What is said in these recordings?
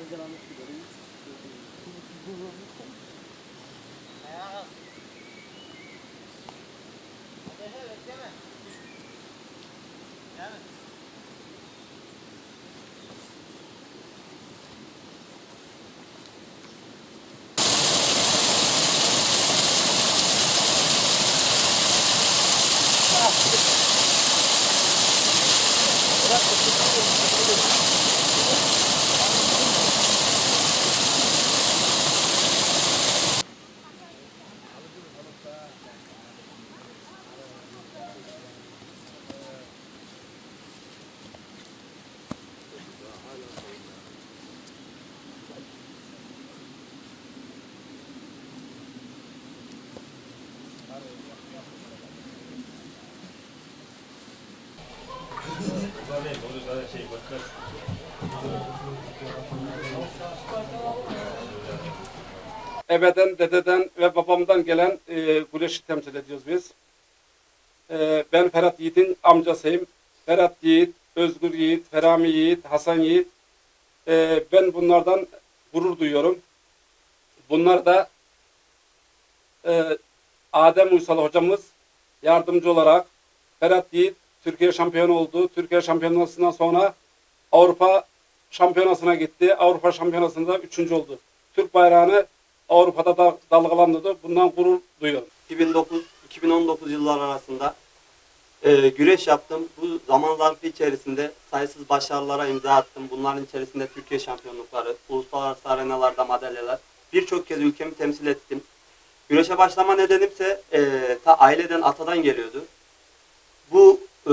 Uygulamak gidelim. Ayağa kalk. Ateşe bekleme. Değil mi? Ebeden, dededen ve babamdan gelen e, güreşi temsil ediyoruz biz. E, ben Ferhat Yiğit'in amcasıyım. Ferhat Yiğit, Özgür Yiğit, Ferami Yiğit, Hasan Yiğit. E, ben bunlardan gurur duyuyorum. Bunlar da e, Adem Uysal hocamız yardımcı olarak Ferhat Yiğit Türkiye şampiyonu oldu. Türkiye şampiyonasından sonra Avrupa şampiyonasına gitti. Avrupa şampiyonasında üçüncü oldu. Türk bayrağını Avrupa'da da dalgalandırdı. Bundan gurur duyuyorum. 2009-2019 yıllar arasında e, güreş yaptım. Bu zaman zarfı içerisinde sayısız başarılara imza attım. Bunların içerisinde Türkiye şampiyonlukları, uluslararası arenalarda madalyalar. Birçok kez ülkemi temsil ettim. Güreşe başlama nedenimse e, ta aileden, atadan geliyordu. Bu e,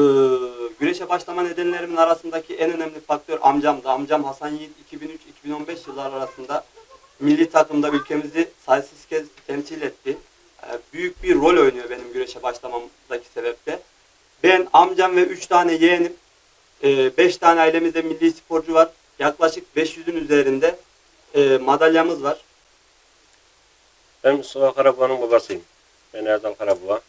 güreşe başlama nedenlerimin arasındaki en önemli faktör amcamdı. Amcam Hasan Yiğit 2003-2015 yıllar arasında milli takımda ülkemizi sayısız kez temsil etti. Ee, Büyük bir rol oynuyor benim güreşe başlamamdaki sebepte. Ben, amcam ve 3 tane yeğenim, 5 tane ailemizde milli sporcu var. Yaklaşık 500'ün üzerinde e, madalyamız var. Ben Mustafa Karabuğa'nın babasıyım. Ben Erdal Karabuğa.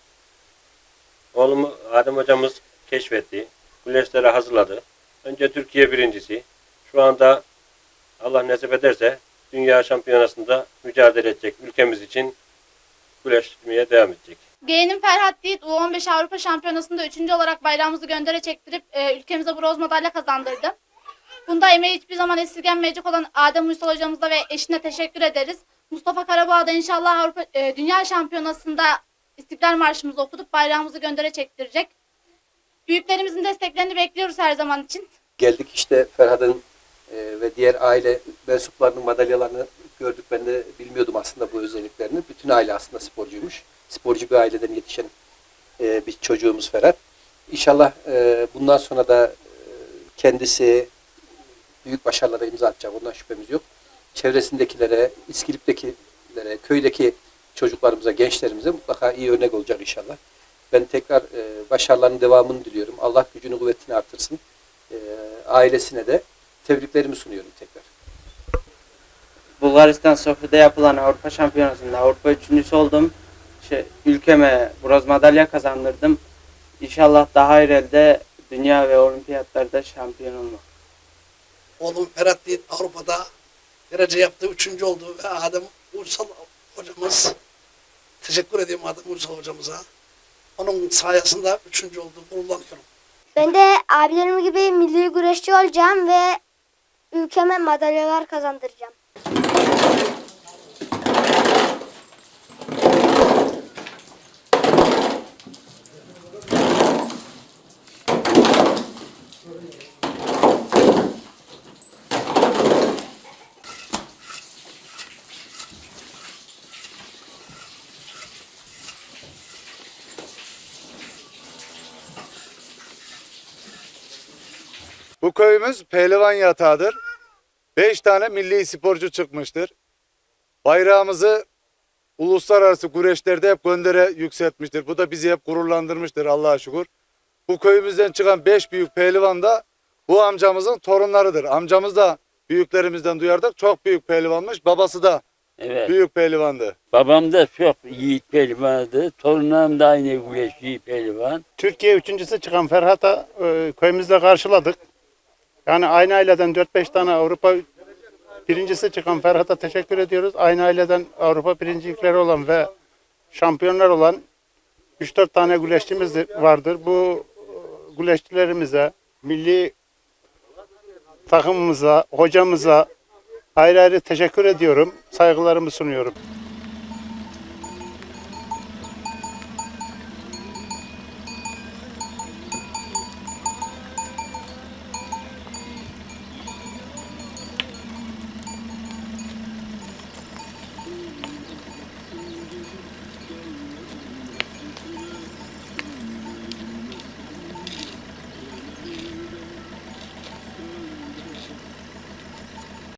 Oğlumu Adem hocamız keşfetti. Güleşlere hazırladı. Önce Türkiye birincisi. Şu anda Allah nasip ederse dünya şampiyonasında mücadele edecek. Ülkemiz için güleşmeye devam edecek. Yeğenim Ferhat Yiğit U15 Avrupa Şampiyonası'nda üçüncü olarak bayrağımızı göndere çektirip e, ülkemize bronz madalya kazandırdı. Bunda emeği hiçbir zaman esirgenmeyecek olan Adem Uysal hocamıza ve eşine teşekkür ederiz. Mustafa Karabağ da inşallah Avrupa e, Dünya Şampiyonası'nda İstiklal Marşımızı okutup bayrağımızı göndere çektirecek. Büyüklerimizin desteklerini bekliyoruz her zaman için. geldik işte Ferhat'ın e, ve diğer aile mensuplarının madalyalarını gördük. Ben de bilmiyordum aslında bu özelliklerini. Bütün aile aslında sporcuymuş. Sporcu bir aileden yetişen e, bir çocuğumuz Ferhat. İnşallah e, bundan sonra da e, kendisi büyük başarılara imza atacak. Ondan şüphemiz yok. Çevresindekilere, İskilip'tekilere, köydeki çocuklarımıza, gençlerimize mutlaka iyi örnek olacak inşallah. Ben tekrar e, başarılarının devamını diliyorum. Allah gücünü kuvvetini artırsın. E, ailesine de tebriklerimi sunuyorum tekrar. Bulgaristan Sofya'da yapılan Avrupa Şampiyonası'nda Avrupa üçüncüsü oldum. Şey, ülkeme bronz madalya kazandırdım. İnşallah daha ileride dünya ve olimpiyatlarda şampiyon olmak. Oğlum Ferhat Yiğit Avrupa'da derece yaptı. Üçüncü oldu ve Adem Uysal hocamız teşekkür ediyorum Adem Uysal hocamıza. Onun sayesinde üçüncü oldu. Gururlanıyorum. Ben de abilerim gibi milli güreşçi olacağım ve ülkeme madalyalar kazandıracağım. Bu köyümüz pehlivan yatağıdır. Beş tane milli sporcu çıkmıştır. Bayrağımızı uluslararası güreşlerde hep göndere yükseltmiştir. Bu da bizi hep gururlandırmıştır Allah'a şükür. Bu köyümüzden çıkan beş büyük pehlivan da bu amcamızın torunlarıdır. Amcamız da büyüklerimizden duyardık. Çok büyük pehlivanmış. Babası da Evet. büyük pehlivandı. Babam da çok yiğit pehlivandı. Torunlarım da aynı güreşçi pehlivan. Türkiye üçüncüsü çıkan Ferhat'a e, köyümüzde karşıladık. Yani aynı aileden 4-5 tane Avrupa birincisi çıkan Ferhat'a teşekkür ediyoruz. Aynı aileden Avrupa birincilikleri olan ve şampiyonlar olan 3-4 tane güreşçimiz de vardır. Bu e, güreşçilerimize, milli takımımıza, hocamıza ayrı ayrı teşekkür ediyorum. Saygılarımı sunuyorum.